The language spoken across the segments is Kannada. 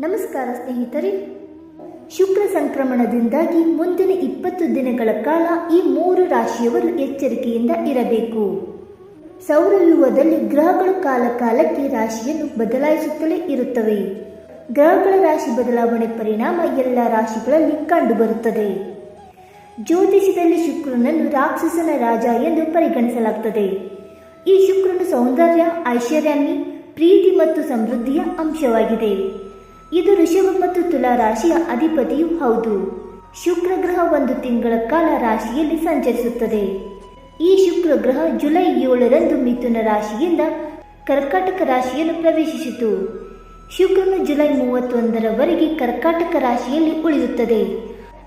ನಮಸ್ಕಾರ ಸ್ನೇಹಿತರೆ. ಶುಕ್ರ ಸಂಕ್ರಮಣದಿಂದಾಗಿ ಮುಂದಿನ ಇಪ್ಪತ್ತು ದಿನಗಳ ಕಾಲ ಈ ಮೂರು ರಾಶಿಯವರು ಎಚ್ಚರಿಕೆಯಿಂದ ಇರಬೇಕು. ಸೌರವ್ಯೂಹದಲ್ಲಿ ಗ್ರಹಗಳು ಕಾಲ ಕಾಲಕ್ಕೆ ರಾಶಿಯನ್ನು ಬದಲಾಯಿಸುತ್ತಲೇ ಇರುತ್ತವೆ. ಗ್ರಹಗಳ ರಾಶಿ ಬದಲಾವಣೆ ಪರಿಣಾಮ ಎಲ್ಲ ರಾಶಿಗಳಲ್ಲಿ ಕಂಡುಬರುತ್ತದೆ. ಜ್ಯೋತಿಷದಲ್ಲಿ ಶುಕ್ರನನ್ನು ರಾಕ್ಷಸನ ರಾಜ ಎಂದು ಪರಿಗಣಿಸಲಾಗುತ್ತದೆ ಈ ಶುಕ್ರನು ಸೌಂದರ್ಯ ಐಶ್ವರ್ಯಾನ್ನಿ ಪ್ರೀತಿ ಮತ್ತು ಸಮೃದ್ಧಿಯ ಅಂಶವಾಗಿದೆ. ಇದು ಋಷಭ ಮತ್ತು ತುಲಾ ರಾಶಿಯ ಅಧಿಪತಿಯೂ ಹೌದು. ಶುಕ್ರ ಗ್ರಹ ಒಂದು ತಿಂಗಳ ಕಾಲ ರಾಶಿಯಲ್ಲಿ ಸಂಚರಿಸುತ್ತದೆ. ಈ ಶುಕ್ರ ಗ್ರಹ ಜುಲೈ ಏಳರಂದು ಮಿಥುನ ರಾಶಿಯಿಂದ ಕರ್ಕಾಟಕ ರಾಶಿಯನ್ನು ಪ್ರವೇಶಿಸಿತು. ಶುಕ್ರನು ಜುಲೈ ಮೂವತ್ತೊಂದರವರೆಗೆ ಕರ್ಕಾಟಕ ರಾಶಿಯಲ್ಲಿ ಉಳಿಯುತ್ತದೆ.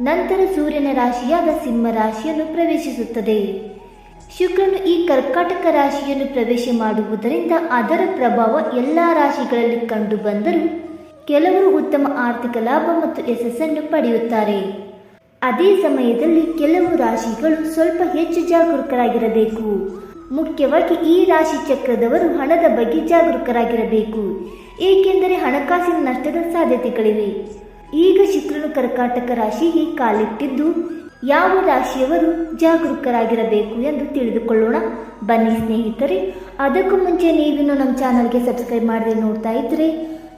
ನಂತರ ಸೂರ್ಯನ ರಾಶಿಯಾದ ಸಿಂಹ ರಾಶಿಯನ್ನು ಪ್ರವೇಶಿಸುತ್ತದೆ. ಶುಕ್ರನು ಈ ಕರ್ಕಾಟಕ ರಾಶಿಯನ್ನು ಪ್ರವೇಶ ಮಾಡುವುದರಿಂದ ಅದರ ಪ್ರಭಾವ ಎಲ್ಲ ರಾಶಿಗಳಲ್ಲಿ ಕಂಡುಬಂದರೂ ಕೆಲವರು ಉತ್ತಮ ಆರ್ಥಿಕ ಲಾಭ ಮತ್ತು ಯಶಸ್ಸನ್ನು ಪಡೆಯುತ್ತಾರೆ. ಅದೇ ಸಮಯದಲ್ಲಿ ಕೆಲವು ರಾಶಿಗಳು ಸ್ವಲ್ಪ ಹೆಚ್ಚು ಜಾಗರೂಕರಾಗಿರಬೇಕು. ಮುಖ್ಯವಾಗಿ ಈ ರಾಶಿ ಚಕ್ರದವರು ಹಣದ ಬಗ್ಗೆ ಜಾಗರೂಕರಾಗಿರಬೇಕು. ಏಕೆಂದರೆ ಹಣಕಾಸಿನ ನಷ್ಟದ ಸಾಧ್ಯತೆಗಳಿವೆ. ಈಗ ಶುಕ್ರನು ಕರ್ಕಾಟಕ ರಾಶಿಗೆ ಕಾಲಿಟ್ಟಿದ್ದು ಯಾವ ರಾಶಿಯವರು ಜಾಗರೂಕರಾಗಿರಬೇಕು ಎಂದು ತಿಳಿದುಕೊಳ್ಳೋಣ. ಬನ್ನಿ ಸ್ನೇಹಿತರೆ, ಅದಕ್ಕೂ ಮುಂಚೆ ನೀವಿನ್ನು ನಮ್ಮ ಚಾನಲ್ಗೆ ಸಬ್ಸ್ಕ್ರೈಬ್ ಮಾಡದೆ ನೋಡ್ತಾ ಇದ್ದರೆ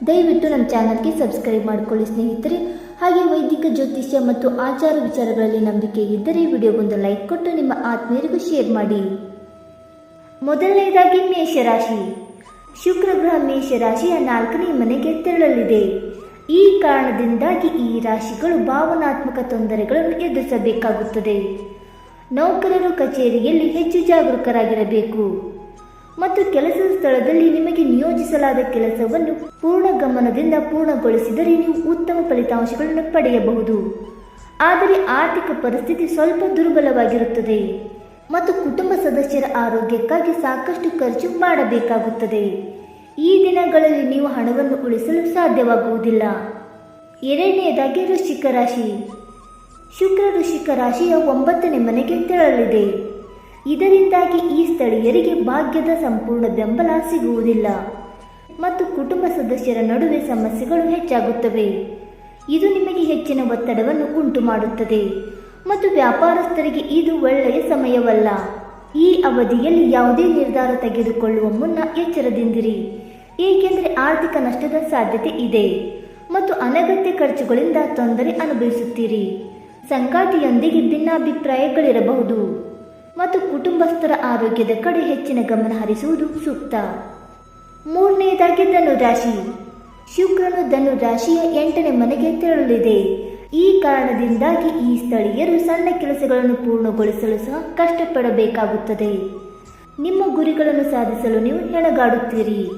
ದಯವಿಟ್ಟು ನಮ್ಮ ಚಾನಲ್ಗೆ ಸಬ್ಸ್ಕ್ರೈಬ್ ಮಾಡಿಕೊಳ್ಳಿ ಸ್ನೇಹಿತರೆ. ಹಾಗೆ ವೈದಿಕ ಜ್ಯೋತಿಷ್ಯ ಮತ್ತು ಆಚಾರ ವಿಚಾರಗಳಲ್ಲಿ ನಂಬಿಕೆ ಇದ್ದರೆ ವಿಡಿಯೋಗೊಂದು ಲೈಕ್ ಕೊಟ್ಟು ನಿಮ್ಮ ಆತ್ಮೀಯರಿಗೂ ಶೇರ್ ಮಾಡಿ. ಮೊದಲನೇದಾಗಿ ಮೇಷರಾಶಿ. ಶುಕ್ರ ಗ್ರಹ ಮೇಷರಾಶಿಯ ನಾಲ್ಕನೇ ಮನೆಗೆ ತೆರಳಲಿದೆ. ಈ ಕಾರಣದಿಂದಾಗಿ ಈ ರಾಶಿಗಳು ಭಾವನಾತ್ಮಕ ತೊಂದರೆಗಳನ್ನು ಎದುರಿಸಬೇಕಾಗುತ್ತದೆ. ನೌಕರರು ಕಚೇರಿಯಲ್ಲಿ ಹೆಚ್ಚು ಜಾಗರೂಕರಾಗಿರಬೇಕು. ಮತ್ತು ಕೆಲಸದ ಸ್ಥಳದಲ್ಲಿ ನಿಮಗೆ ನಿಯೋಜಿಸಲಾದ ಕೆಲಸವನ್ನು ಪೂರ್ಣ ಗಮನದಿಂದ ಪೂರ್ಣಗೊಳಿಸಿದರೆ ನೀವು ಉತ್ತಮ ಫಲಿತಾಂಶಗಳನ್ನು ಪಡೆಯಬಹುದು. ಆದರೆ ಆರ್ಥಿಕ ಪರಿಸ್ಥಿತಿ ಸ್ವಲ್ಪ ದುರ್ಬಲವಾಗಿರುತ್ತದೆ ಮತ್ತು ಕುಟುಂಬ ಸದಸ್ಯರ ಆರೋಗ್ಯಕ್ಕಾಗಿ ಸಾಕಷ್ಟು ಖರ್ಚು ಮಾಡಬೇಕಾಗುತ್ತದೆ. ಈ ದಿನಗಳಲ್ಲಿ ನೀವು ಹಣವನ್ನು ಉಳಿಸಲು ಸಾಧ್ಯವಾಗುವುದಿಲ್ಲ. ಎರಡನೆಯದಾಗಿ ವೃಶ್ಚಿಕ ರಾಶಿ. ಶುಕ್ರ ವೃಶ್ಚಿಕ ರಾಶಿಯ ಒಂಬತ್ತನೇ ಮನೆಗೆ ತೆರಳಲಿದೆ. ಇದರಿಂದಾಗಿ ಈ ಸ್ಥಳೀಯರಿಗೆ ಭಾಗ್ಯದ ಸಂಪೂರ್ಣ ಬೆಂಬಲ ಸಿಗುವುದಿಲ್ಲ. ಮತ್ತು ಕುಟುಂಬ ಸದಸ್ಯರ ನಡುವೆ ಸಮಸ್ಯೆಗಳು ಹೆಚ್ಚಾಗುತ್ತವೆ. ಇದು ನಿಮಗೆ ಹೆಚ್ಚಿನ ಒತ್ತಡವನ್ನು ಉಂಟು ಮಾಡುತ್ತದೆ ಮತ್ತು ವ್ಯಾಪಾರಸ್ಥರಿಗೆ ಇದು ಒಳ್ಳೆಯ ಸಮಯವಲ್ಲ. ಈ ಅವಧಿಯಲ್ಲಿ ಯಾವುದೇ ನಿರ್ಧಾರ ತೆಗೆದುಕೊಳ್ಳುವ ಮುನ್ನ ಎಚ್ಚರದಿಂದಿರಿ. ಏಕೆಂದರೆ ಆರ್ಥಿಕ ನಷ್ಟದ ಸಾಧ್ಯತೆ ಇದೆ. ಮತ್ತು ಅನಗತ್ಯ ಖರ್ಚುಗಳಿಂದ ತೊಂದರೆ ಅನುಭವಿಸುತ್ತೀರಿ. ಸಂಗಾತಿಯೊಂದಿಗೆ ಭಿನ್ನಾಭಿಪ್ರಾಯಗಳಿರಬಹುದು. ಮತ್ತು ಕುಟುಂಬಸ್ಥರ ಆರೋಗ್ಯದ ಕಡೆ ಹೆಚ್ಚಿನ ಗಮನ ಹರಿಸುವುದು ಸೂಕ್ತ. ಮೂರನೆಯದಾಗಿ ಧನುರಾಶಿ. ಶುಕ್ರನು ಧನುರಾಶಿಯ ಎಂಟನೇ ಮನೆಗೆ ತೆರಳಲಿದೆ. ಈ ಕಾರಣದಿಂದಾಗಿ ಈ ಸ್ಥಳೀಯರು ಸಣ್ಣ ಕೆಲಸಗಳನ್ನು ಪೂರ್ಣಗೊಳಿಸಲು ಸಹ ಕಷ್ಟಪಡಬೇಕಾಗುತ್ತದೆ. ನಿಮ್ಮ ಗುರಿಗಳನ್ನು ಸಾಧಿಸಲು ನೀವು ಹೆಣಗಾಡುತ್ತೀರಿ.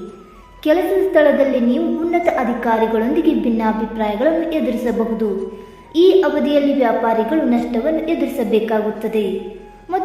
ಕೆಲಸದ ಸ್ಥಳದಲ್ಲಿ ನೀವು ಉನ್ನತ ಅಧಿಕಾರಿಗಳೊಂದಿಗೆ ಭಿನ್ನಾಭಿಪ್ರಾಯಗಳನ್ನು ಎದುರಿಸಬಹುದು. ಈ ಅವಧಿಯಲ್ಲಿ ವ್ಯಾಪಾರಿಗಳು ನಷ್ಟವನ್ನು ಎದುರಿಸಬೇಕಾಗುತ್ತದೆ.